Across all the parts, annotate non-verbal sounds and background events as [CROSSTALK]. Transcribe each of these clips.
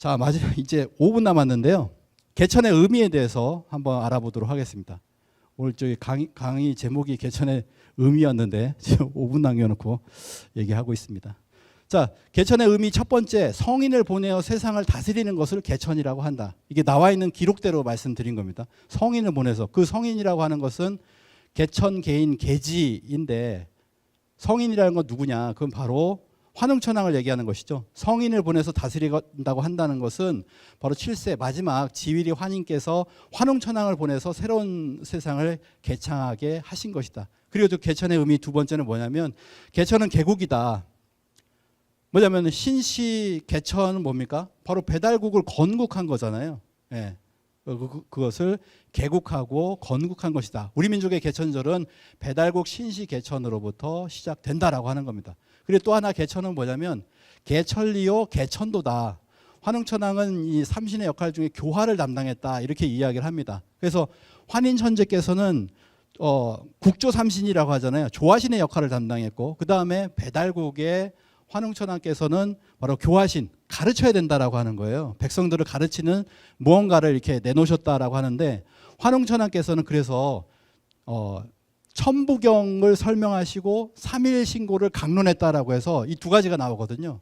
자, 마지막 이제 5분 남았는데요. 개천의 의미에 대해서 한번 알아보도록 하겠습니다. 오늘 저기 강의, 강의 제목이 개천의 의미였는데 지금 5분 남겨놓고 얘기하고 있습니다. 자, 개천의 의미 첫 번째 성인을 보내어 세상을 다스리는 것을 개천이라고 한다. 이게 나와 있는 기록대로 말씀드린 겁니다. 성인을 보내서 그 성인이라고 하는 것은 개천 개인 개지인데 성인이라는 건 누구냐? 그건 바로 환웅천왕을 얘기하는 것이죠. 성인을 보내서 다스린다고 한다는 것은 바로 7세 마지막 지위리 환인께서 환웅천왕을 보내서 새로운 세상을 개창하게 하신 것이다. 그리고 또 개천의 의미 두 번째는 뭐냐면 개천은 개국이다. 뭐냐면 신시 개천은 뭡니까? 바로 배달국을 건국한 거잖아요. 예. 그- 그- 그것을 개국하고 건국한 것이다. 우리 민족의 개천절은 배달국 신시 개천으로부터 시작된다라고 하는 겁니다. 그리고 또 하나 개천은 뭐냐면 개천리요 개천도다. 환웅천왕은 이 삼신의 역할 중에 교화를 담당했다 이렇게 이야기를 합니다. 그래서 환인 천재께서는 어, 국조 삼신이라고 하잖아요. 조화신의 역할을 담당했고 그 다음에 배달국의 환웅천왕께서는 바로 교화신 가르쳐야 된다라고 하는 거예요. 백성들을 가르치는 무언가를 이렇게 내놓으셨다라고 하는데 환웅천왕께서는 그래서 어, 천부경을 설명하시고 삼일 신고를 강론했다라고 해서 이 두 가지가 나오거든요.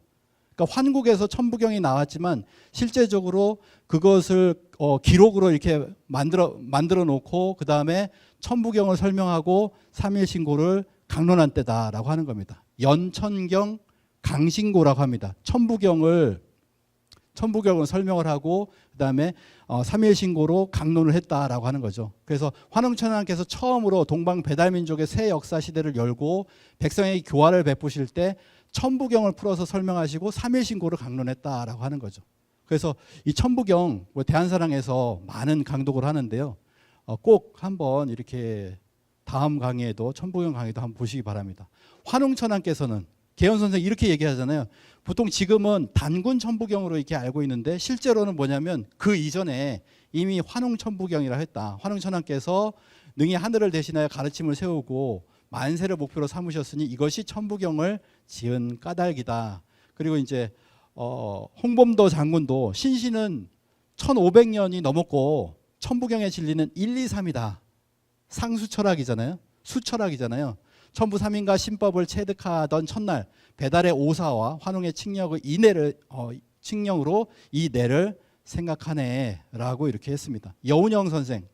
그러니까 환국에서 천부경이 나왔지만 실제적으로 그것을 어, 기록으로 이렇게 만들어 만들어 놓고 그 다음에 천부경을 설명하고 삼일 신고를 강론한 때다라고 하는 겁니다. 연천경 강신고라고 합니다. 천부경을 천부경을 설명을 하고 그다음에 어, 삼일 신고로 강론을 했다라고 하는 거죠. 그래서 환웅천왕께서 처음으로 동방 배달민족의 새 역사 시대를 열고 백성에게 교화를 베푸실 때 천부경을 풀어서 설명하시고 삼일 신고를 강론했다라고 하는 거죠. 그래서 이 천부경 뭐 대한사랑에서 많은 강독을 하는데요. 어, 꼭 한번 이렇게 다음 강의에도 천부경 강의도 한번 보시기 바랍니다. 환웅천왕께서는 개연 선생 이렇게 얘기하잖아요. 보통 지금은 단군 천부경으로 이렇게 알고 있는데 실제로는 뭐냐면 그 이전에 이미 환웅 천부경이라 했다. 환웅 천왕께서 능히 하늘을 대신하여 가르침을 세우고 만세를 목표로 삼으셨으니 이것이 천부경을 지은 까닭이다. 그리고 이제 어, 홍범도 장군도 신시는 1500년이 넘었고 천부경의 진리는 1, 2, 3이다. 상수철학이잖아요. 수철학이잖아요. 천부 삼인과 신법을 체득하던 첫날 배달의 오사와 환웅의 칙령의 이내를 어, 칙령으로 이 내를 생각하네라고 이렇게 했습니다. 여운영 선생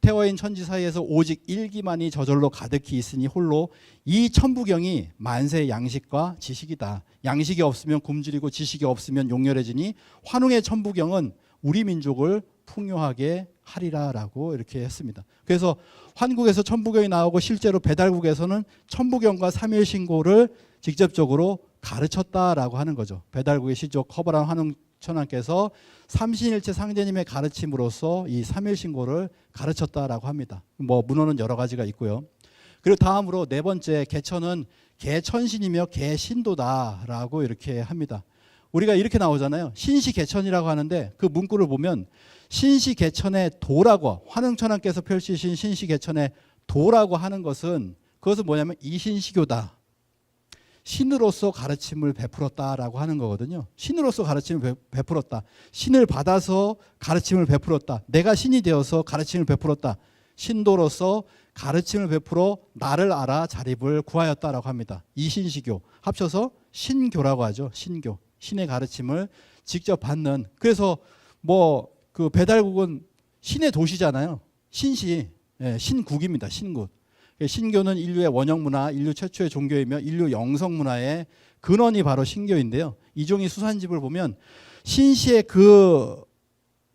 태워인 천지 사이에서 오직 일기만이 저절로 가득히 있으니 홀로 이 천부경이 만세의 양식과 지식이다. 양식이 없으면 굶주리고 지식이 없으면 용렬해지니 환웅의 천부경은 우리 민족을 풍요하게 하리라라고 이렇게 했습니다. 그래서 한국에서 천부경이 나오고 실제로 배달국에서는 천부경과 삼일 신고를 직접적으로 가르쳤다라고 하는 거죠. 배달국의 시족 허벌한 환웅천왕께서 삼신일체 상제님의 가르침으로써 이 삼일 신고를 가르쳤다라고 합니다. 뭐 문헌은 여러 가지가 있고요. 그리고 다음으로 네 번째 개천은 개천신이며 개신도다라고 이렇게 합니다. 우리가 이렇게 나오잖아요. 신시 개천이라고 하는데 그 문구를 보면 신시 개천의 도라고 환웅천왕께서 펼치신 신시 개천의 도라고 하는 것은 그것은 뭐냐면 이신시교다. 신으로서 가르침을 베풀었다라고 하는 거거든요. 신으로서 가르침을 베- 베풀었다. 신을 받아서 가르침을 베풀었다. 내가 신이 되어서 가르침을 베풀었다. 신도로서 가르침을 베풀어 나를 알아 자립을 구하였다라고 합니다. 이신시교 합쳐서 신교라고 하죠. 신교. 신의 가르침을 직접 받는 그래서 뭐 그 배달국은 신의 도시잖아요. 신시, 예, 신국입니다. 신국. 예, 신교는 인류의 원형 문화, 인류 최초의 종교이며 인류 영성 문화의 근원이 바로 신교인데요. 이종희 수산집을 보면 신시의 그,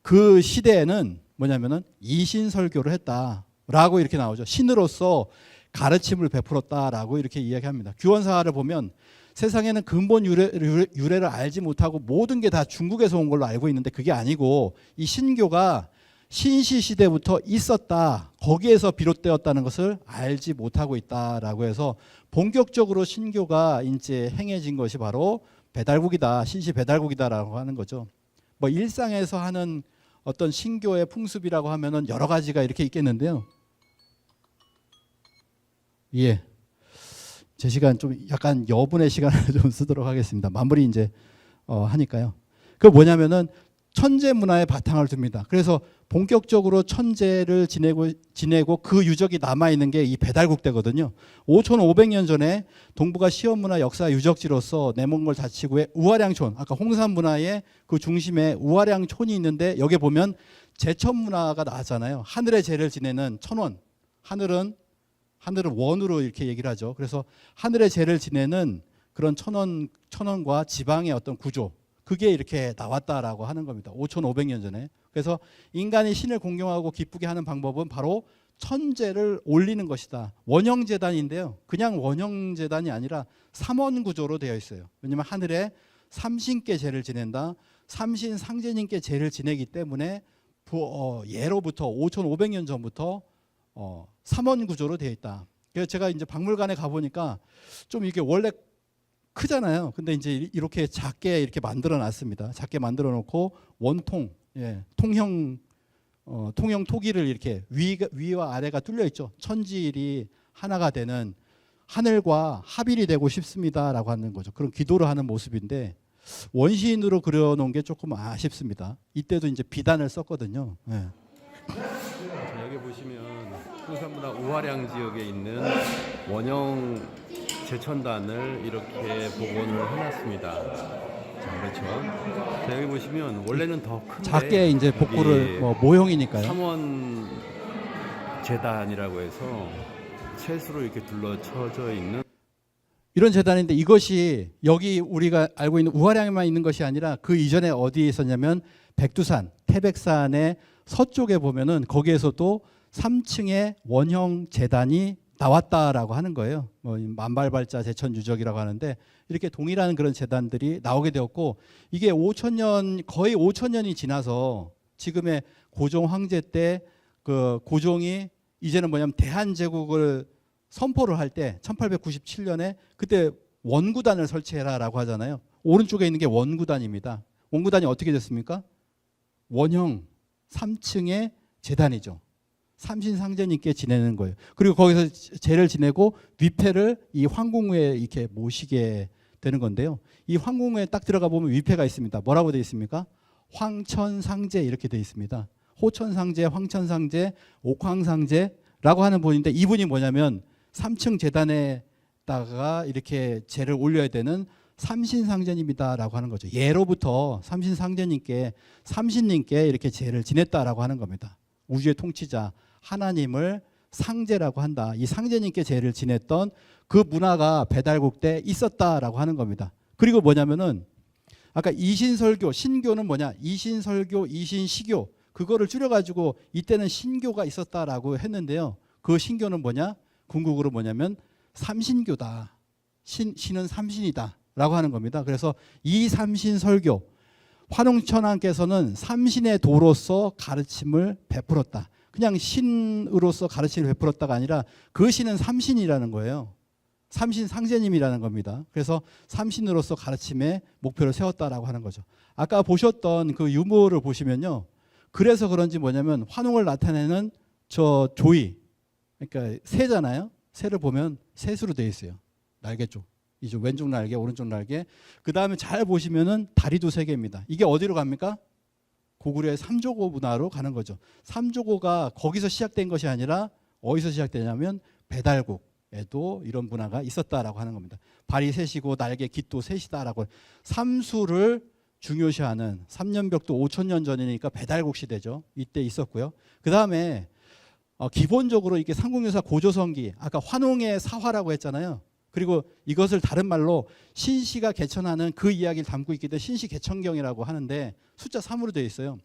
그 시대에는 뭐냐면은 이신설교를 했다라고 이렇게 나오죠. 신으로서 가르침을 베풀었다라고 이렇게 이야기합니다. 규원사를 보면 세상에는 근본 유래, 유래, 유래 를 알지 못하고 모든 게 다 중국에서 온 걸로 알고 있는데 그게 아니고 이 신교가 신시 시대부터 있었다. 거기에서 비롯되었다는 것을 알지 못하고 있다라고 해서 본격적으로 신교가 이제 행해진 것이 바로 배달국이다. 신시 배달국이다라고 하는 거죠. 뭐 일상에서 하는 어떤 신교의 풍습이라고 하면은 여러 가지가 이렇게 있겠는데요. 예. 제 시간 좀 약간 여분의 시간을 [LAUGHS] 좀 쓰도록 하겠습니다. 마무리 이제 어, 하니까요. 그 뭐냐면은 천재 문화의 바탕을 둡니다. 그래서 본격적으로 천재를 지내고 지내고 그 유적이 남아 있는 게 이 배달국대거든요. 5,500년 전에 동북아 시험 문화 역사 유적지로서 내몽골 자치구의 우아량촌, 아까 홍산 문화의 그 중심에 우아량촌이 있는데 여기 보면 제천 문화가 나왔잖아요. 하늘의 제를 지내는 천원. 하늘은 하늘은 원으로 이렇게 얘기를 하죠. 그래서 하늘의 제를 지내는 그런 천원 천원과 지방의 어떤 구조 그게 이렇게 나왔다라고 하는 겁니다. 5,500년 전에. 그래서 인간이 신을 공경하고 기쁘게 하는 방법은 바로 천재를 올리는 것이다. 원형 재단인데요. 그냥 원형 재단이 아니라 삼원 구조로 되어 있어요. 왜냐하면 하늘에 삼신께 제를 지낸다. 삼신 상제님께 제를 지내기 때문에 부- 어, 예로부터 5,500년 전부터 어, 삼원 구조로 되어 있다. 그래서 제가 이제 박물관에 가 보니까 좀 이게 원래 크잖아요. 근데 이제 이렇게 작게 이렇게 만들어 놨습니다. 작게 만들어 놓고 원통, 예, 통형 어, 통형 토기를 이렇게 위, 위와 아래가 뚫려 있죠. 천지일이 하나가 되는 하늘과 합일이 되고 싶습니다라고 하는 거죠. 그런 기도를 하는 모습인데 원시인으로 그려놓은 게 조금 아쉽습니다. 이때도 이제 비단을 썼거든요. 예. 풍산문화 우화량 지역에 있는 원형 제천단을 이렇게 복원을 해놨습니다. 자, 그렇죠. 자, 여기 보시면 원래는 더 큰데 작게 이제 복구를 뭐 모형이니까요. 삼원 재단이라고 해서 채수로 이렇게 둘러쳐져 있는 이런 재단인데 이것이 여기 우리가 알고 있는 우화량에만 있는 것이 아니라 그 이전에 어디에 있었냐면 백두산, 태백산의 서쪽에 보면은 거기에서도 3층의 원형 재단이 나왔다라고 하는 거예요. 뭐 만발발자 제천 유적이라고 하는데 이렇게 동일한 그런 재단들이 나오게 되었고 이게 5천 년 거의 5천 년이 지나서 지금의 고종 황제 때 그 고종이 이제는 뭐냐면 대한제국을 선포를 할 때 1897년에 그때 원구단을 설치해라라고 하잖아요. 오른쪽에 있는 게 원구단입니다. 원구단이 어떻게 됐습니까? 원형 3층의 재단이죠. 삼신상제님께 지내는 거예요. 그리고 거기서 제를 지내고 위패를 이 황궁에 이렇게 모시게 되는 건데요. 이 황궁에 딱 들어가 보면 위패가 있습니다. 뭐라고 되어 있습니까? 황천상제 이렇게 되어 있습니다. 호천상제, 황천상제, 옥황상제라고 하는 분인데 이분이 뭐냐면 3층 재단에다가 이렇게 제를 올려야 되는 삼신상제님이다라고 하는 거죠. 예로부터 삼신상제님께 삼신님께 이렇게 제를 지냈다라고 하는 겁니다. 우주의 통치자 하나님을 상제라고 한다. 이 상제님께 제를 지냈던 그 문화가 배달국 때 있었다라고 하는 겁니다. 그리고 뭐냐면은 아까 이신설교, 신교는 뭐냐? 이신설교, 이신시교 그거를 줄여가지고 이때는 신교가 있었다라고 했는데요. 그 신교는 뭐냐? 궁극으로 뭐냐면 삼신교다. 신, 신은 삼신이다 라고 하는 겁니다. 그래서 이 삼신 설교 환웅천왕께서는 삼신의 도로서 가르침을 베풀었다. 그냥 신으로서 가르침을 베풀었다가 아니라 그 신은 삼신이라는 거예요. 삼신 상제님이라는 겁니다. 그래서 삼신으로서 가르침의 목표를 세웠다라고 하는 거죠. 아까 보셨던 그 유물을 보시면요. 그래서 그런지 뭐냐면 환웅을 나타내는 저 조이, 그러니까 새잖아요. 새를 보면 새수로 되어 있어요. 날개 쪽. 이쪽 왼쪽 날개, 오른쪽 날개. 그 다음에 잘 보시면은 다리도 세 개입니다. 이게 어디로 갑니까? 고구려의 삼조고 문화로 가는 거죠. 삼조고가 거기서 시작된 것이 아니라 어디서 시작되냐면 배달국에도 이런 문화가 있었다라고 하는 겁니다. 발이 셋이고 날개 깃도 셋이다라고 삼수를 중요시하는 삼년벽도 5천 년 전이니까 배달국 시대죠. 이때 있었고요. 그 다음에 어, 기본적으로 이게 삼국유사 고조성기 아까 환웅의 사화라고 했잖아요. 그리고 이것을 다른 말로 신시가 개천하는 그 이야기를 담고 있기 때문에 신시 개천경이라고 하는데 숫자 3으로 되어 있어요.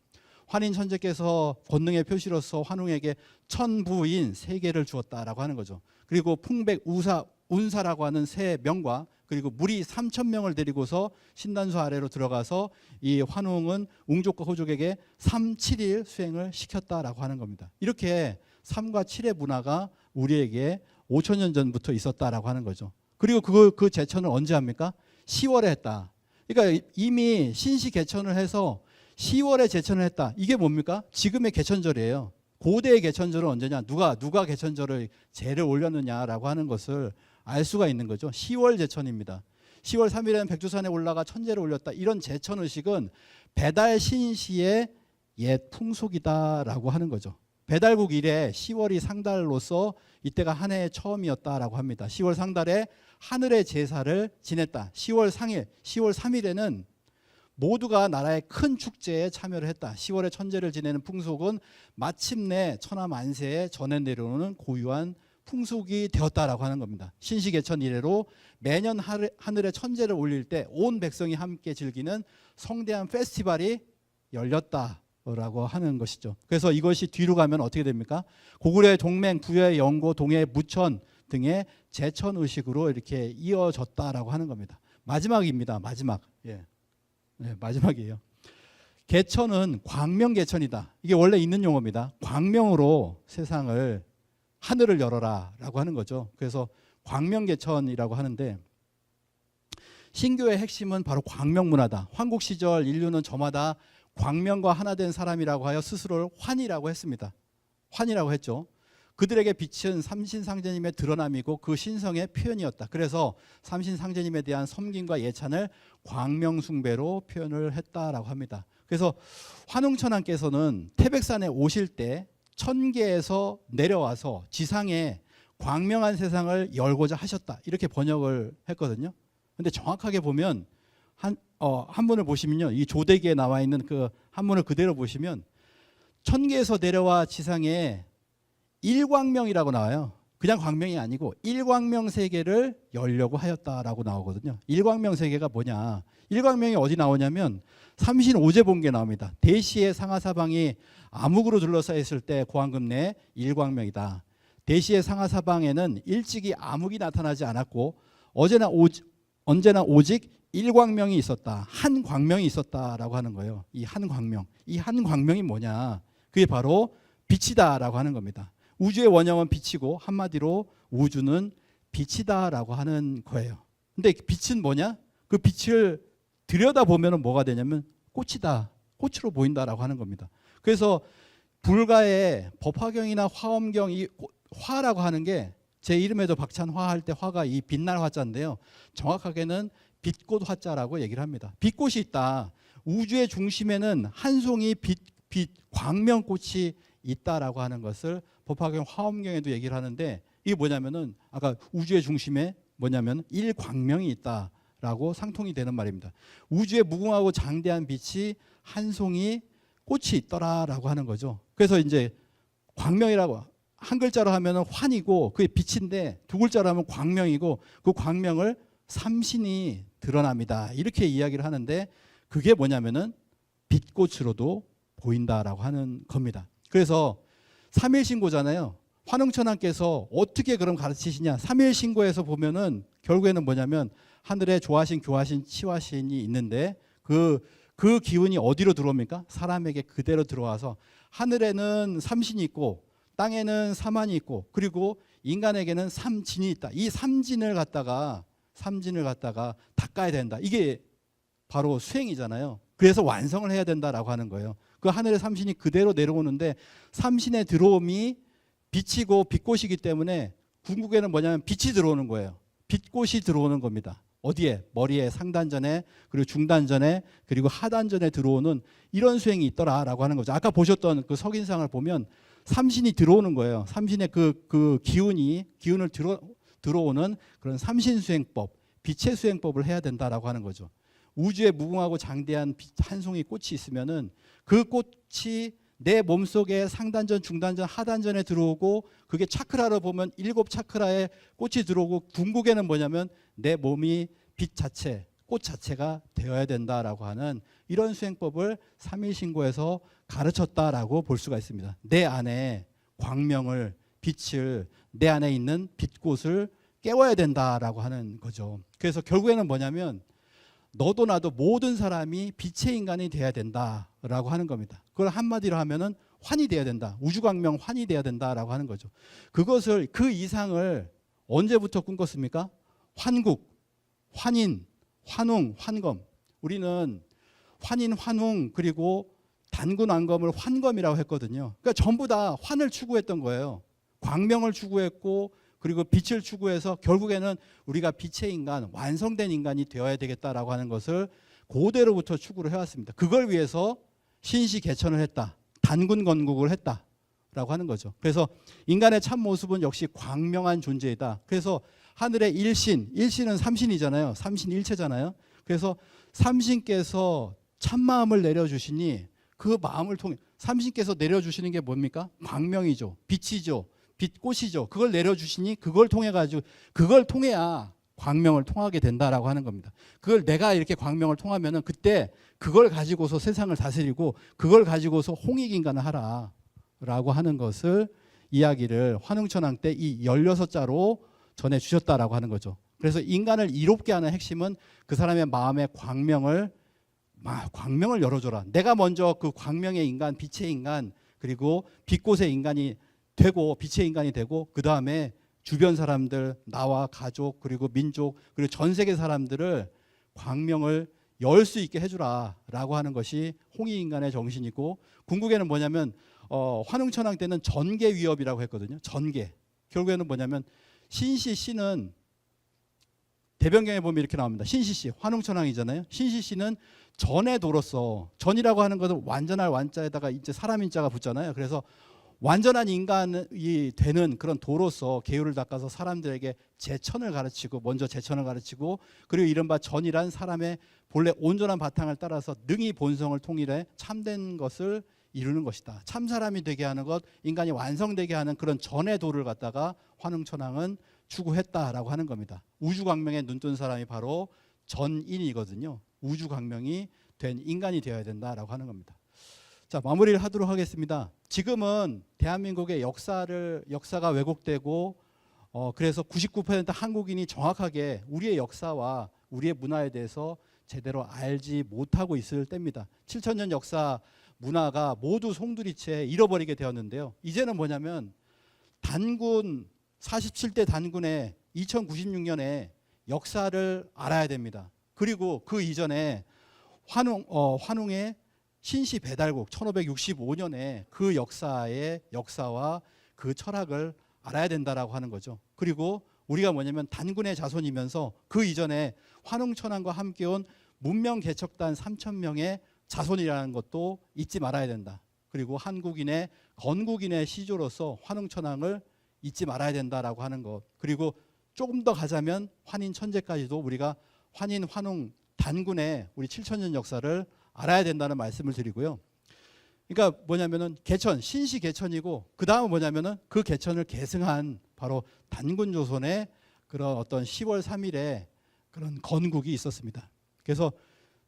환인 천재께서 권능의 표시로서 환웅에게 천부인 세 개를 주었다라고 하는 거죠. 그리고 풍백 우사 운사라고 하는 세 명과 그리고 무리 3천 명을 데리고서 신단수 아래로 들어가서 이 환웅은 웅족과 호족에게 3, 7일 수행을 시켰다라고 하는 겁니다. 이렇게 3과 7의 문화가 우리에게 5천 년 전부터 있었다라고 하는 거죠. 그리고 그, 그 제천을 언제 합니까? 10월에 했다. 그러니까 이미 신시 개천을 해서 10월에 제천을 했다. 이게 뭡니까? 지금의 개천절이에요. 고대의 개천절은 언제냐? 누가 누가 개천절을 제를 올렸느냐라고 하는 것을 알 수가 있는 거죠. 10월 제천입니다. 10월 3일에는 백두산에 올라가 천재를 올렸다. 이런 제천 의식은 배달 신시의 옛 풍속이다라고 하는 거죠. 배달국 이래 10월이 상달로서 이때가 한 해의 처음이었다라고 합니다. 10월 상달에 하늘의 제사를 지냈다. 10월 상일, 10월 3일에는 모두가 나라의 큰 축제에 참여를 했다. 10월에 천재를 지내는 풍속은 마침내 천하 만세에 전해 내려오는 고유한 풍속이 되었다라고 하는 겁니다. 신시개천 이래로 매년 하늘- 하늘에 천재를 올릴 때 온 백성이 함께 즐기는 성대한 페스티벌이 열렸다 라고 하는 것이죠. 그래서 이것이 뒤로 가면 어떻게 됩니까? 고구려의 동맹, 부여의 영고, 동해의 무천 등의 제천 의식으로 이렇게 이어졌다라고 하는 겁니다. 마지막입니다. 마지막. 예. 네, 마지막이에요. 개천은 광명 개천이다. 이게 원래 있는 용어입니다. 광명으로 세상을 하늘을 열어라라고 하는 거죠. 그래서 광명 개천이라고 하는데 신교의 핵심은 바로 광명 문화다. 황국 시절 인류는 저마다 광명과 하나 된 사람이라고 하여 스스로를 환이라고 했습니다. 환이라고 했죠. 그들에게 빛은 삼신상제님의 드러남이고 그 신성의 표현이었다. 그래서 삼신상제님에 대한 섬김과 예찬을 광명숭배로 표현을 했다라고 합니다. 그래서 환웅천왕께서는 태백산에 오실 때 천계에서 내려와서 지상에 광명한 세상을 열고자 하셨다. 이렇게 번역을 했거든요. 근데 정확하게 보면 한, 어, 한문을 보시면요. 이 조대기에 나와 있는 그 한문을 그대로 보시면 천계에서 내려와 지상에 일광명이라고 나와요. 그냥 광명이 아니고 일광명 세계를 열려고 하였다라고 나오거든요. 일광명 세계가 뭐냐? 일광명이 어디 나오냐면 삼신 오제본계 나옵니다. 대시의 상하사방이 암흑으로 둘러싸여 있을 때 고한금 내 일광명이다. 대시의 상하사방에는 일찍이 암흑이 나타나지 않았고 어제나 오, 언제나 오직 일광명이 있었다. 한 광명이 있었다라고 하는 거예요. 이 한 광명. 이 한 광명이 뭐냐? 그게 바로 빛이다라고 하는 겁니다. 우주의 원형은 빛이고 한마디로 우주는 빛이다라고 하는 거예요. 근데 빛은 뭐냐? 그 빛을 들여다 보면은 뭐가 되냐면 꽃이다. 꽃으로 보인다라고 하는 겁니다. 그래서 불가의 법화경이나 화엄경 이 화라고 하는 게 제 이름에도 박찬화 할 때 화가 이 빛날 화자인데요. 정확하게는 빛꽃 화자라고 얘기를 합니다. 빛꽃이 있다. 우주의 중심에는 한 송이 빛, 빛 광명꽃이 있다라고 하는 것을 법화경 화엄경에도 얘기를 하는데 이게 뭐냐면은 아까 우주의 중심에 뭐냐면 일광명이 있다라고 상통이 되는 말입니다. 우주의 무궁하고 장대한 빛이 한 송이 꽃이 있더라라고 하는 거죠. 그래서 이제 광명이라고 한 글자로 하면은 환이고 그게 빛인데 두 글자로 하면 광명이고 그 광명을 삼신이 드러납니다. 이렇게 이야기를 하는데 그게 뭐냐면은 빛꽃으로도 보인다라고 하는 겁니다. 그래서 삼일신고잖아요. 환웅천왕께서 어떻게 그럼 가르치시냐? 삼일신고에서 보면은 결국에는 뭐냐면 하늘에 조하신, 교하신, 치화신이 있는데 그, 그 기운이 어디로 들어옵니까? 사람에게 그대로 들어와서 하늘에는 삼신이 있고 땅에는 사만이 있고 그리고 인간에게는 삼진이 있다. 이 삼진을 갖다가 삼진을 갖다가 닦아야 된다. 이게 바로 수행이잖아요. 그래서 완성을 해야 된다라고 하는 거예요. 그 하늘의 삼신이 그대로 내려오는데 삼신의 들어옴이 빛이고 빛꽃이기 때문에 궁극에는 뭐냐면 빛이 들어오는 거예요. 빛꽃이 들어오는 겁니다. 어디에? 머리에 상단전에 그리고 중단전에 그리고 하단전에 들어오는 이런 수행이 있더라라고 하는 거죠. 아까 보셨던 그 석인상을 보면 삼신이 들어오는 거예요. 삼신의 그, 그 기운이 기운을 들어, 들어오는 그런 삼신 수행법, 빛의 수행법을 해야 된다라고 하는 거죠. 우주에 무궁하고 장대한 빛한 송이 꽃이 있으면은 그 꽃이 내 몸속에 상단전, 중단전, 하단전에 들어오고 그게 차크라로 보면 일곱 차크라에 꽃이 들어오고 궁극에는 뭐냐면 내 몸이 빛 자체, 꽃 자체가 되어야 된다라고 하는 이런 수행법을 삼일신고에서 가르쳤다라고 볼 수가 있습니다. 내 안에 광명을 빛을 내 안에 있는 빛꽃을 깨워야 된다라고 하는 거죠. 그래서 결국에는 뭐냐면 너도 나도 모든 사람이 빛의 인간이 돼야 된다라고 하는 겁니다. 그걸 한마디로 하면은 환이 돼야 된다. 우주광명 환이 돼야 된다라고 하는 거죠. 그것을 그 이상을 언제부터 꿈꿨습니까? 환국, 환인, 환웅, 환검. 우리는 환인, 환웅 그리고 단군 완검을 환검이라고 했거든요. 그러니까 전부 다 환을 추구했던 거예요. 광명을 추구했고 그리고 빛을 추구해서 결국에는 우리가 빛의 인간, 완성된 인간이 되어야 되겠다라고 하는 것을 고대로부터 추구를 해왔습니다. 그걸 위해서 신시 개천을 했다. 단군 건국을 했다 라고 하는 거죠. 그래서 인간의 참 모습은 역시 광명한 존재이다. 그래서 하늘의 일신, 일신은 삼신이잖아요. 삼신 일체잖아요. 그래서 삼신께서 참마음을 내려주시니 그 마음을 통해 삼신께서 내려주시는 게 뭡니까? 광명이죠. 빛이죠. 빛꽃이죠. 그걸 내려주시니 그걸 통해 가지고 그걸 통해야 광명을 통하게 된다라고 하는 겁니다. 그걸 내가 이렇게 광명을 통하면은 그때 그걸 가지고서 세상을 다스리고 그걸 가지고서 홍익인간을 하라라고 하는 것을 이야기를 환웅천왕 때 이 16자로 전해 주셨다라고 하는 거죠. 그래서 인간을 이롭게 하는 핵심은 그 사람의 마음의 광명을 마- 광명을 열어줘라. 내가 먼저 그 광명의 인간, 빛의 인간, 그리고 빛꽃의 인간이 되고 빛의 인간이 되고 그 다음에 주변 사람들, 나와 가족, 그리고 민족, 그리고 전 세계 사람들을 광명을 열 수 있게 해주라라고 하는 것이 홍익 인간의 정신이고 궁극에는 뭐냐면 어, 환웅천왕 때는 전개 위협이라고 했거든요. 전개. 결국에는 뭐냐면 신시 씨는 대변경에 보면 이렇게 나옵니다. 신시 씨, 환웅천왕이잖아요. 신시 씨는 전의 도로서 전이라고 하는 것은 완전할 완자에다가 이제 사람 인자가 붙잖아요. 그래서 완전한 인간이 되는 그런 도로서 계율을 닦아서 사람들에게 제천을 가르치고 먼저 제천을 가르치고 그리고 이른바 전이란 사람의 본래 온전한 바탕을 따라서 능히 본성을 통일해 참된 것을 이루는 것이다. 참 사람이 되게 하는 것, 인간이 완성되게 하는 그런 전의 도를 갖다가 환웅천왕은 추구했다라고 하는 겁니다. 우주 광명에 눈뜬 사람이 바로 전인이거든요. 우주 광명이 된 인간이 되어야 된다라고 하는 겁니다. 자 마무리를 하도록 하겠습니다. 지금은 대한민국의 역사를 역사가 왜곡되고 어, 그래서 99% 한국인이 정확하게 우리의 역사와 우리의 문화에 대해서 제대로 알지 못하고 있을 때입니다. 7천년 역사 문화가 모두 송두리째 잃어버리게 되었는데요. 이제는 뭐냐면 단군 47대 단군의 2096년에 역사를 알아야 됩니다. 그리고 그 이전에 환웅 어, 환웅의 신시 배달국 1565년에 그 역사의 역사와 그 철학을 알아야 된다라고 하는 거죠. 그리고 우리가 뭐냐면 단군의 자손이면서 그 이전에 환웅천왕과 함께 온 문명 개척단 3천 명의 자손이라는 것도 잊지 말아야 된다. 그리고 한국인의 건국인의 시조로서 환웅천왕을 잊지 말아야 된다라고 하는 것. 그리고 조금 더 가자면 환인 천재까지도 우리가 환인 환웅 단군의 우리 7천년 역사를 알아야 된다는 말씀을 드리고요. 그러니까 뭐냐면은 개천 신시 개천이고 그 다음은 뭐냐면은 그 개천을 계승한 바로 단군 조선의 그런 어떤 10월 3일에 그런 건국이 있었습니다. 그래서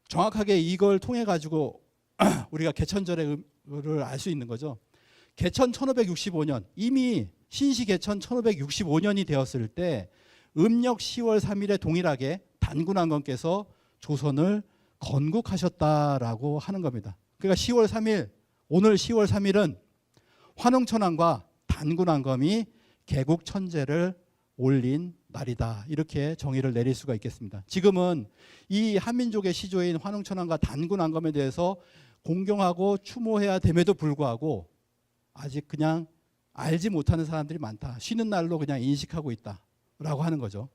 정확하게 이걸 통해 가지고 [CLEARS THROAT] 우리가 의미를 알수 있는 거죠. 개천 1565년 이미 신시 개천 1565년이 되었을 때 음력 10월 3일에 동일하게 단군 왕건께서 조선을 건국하셨다라고 하는 겁니다. 그러니까 10월 3일 오늘 10월 3일은 환웅천왕과 단군왕검이 개국 천재를 올린 날이다. 이렇게 정의를 내릴 수가 있겠습니다. 지금은 이 한민족의 시조인 환웅천왕과 단군왕검에 대해서 공경하고 추모해야 됨에도 불구하고 아직 그냥 알지 못하는 사람들이 많다. 쉬는 날로 그냥 인식하고 있다 라고 하는 거죠.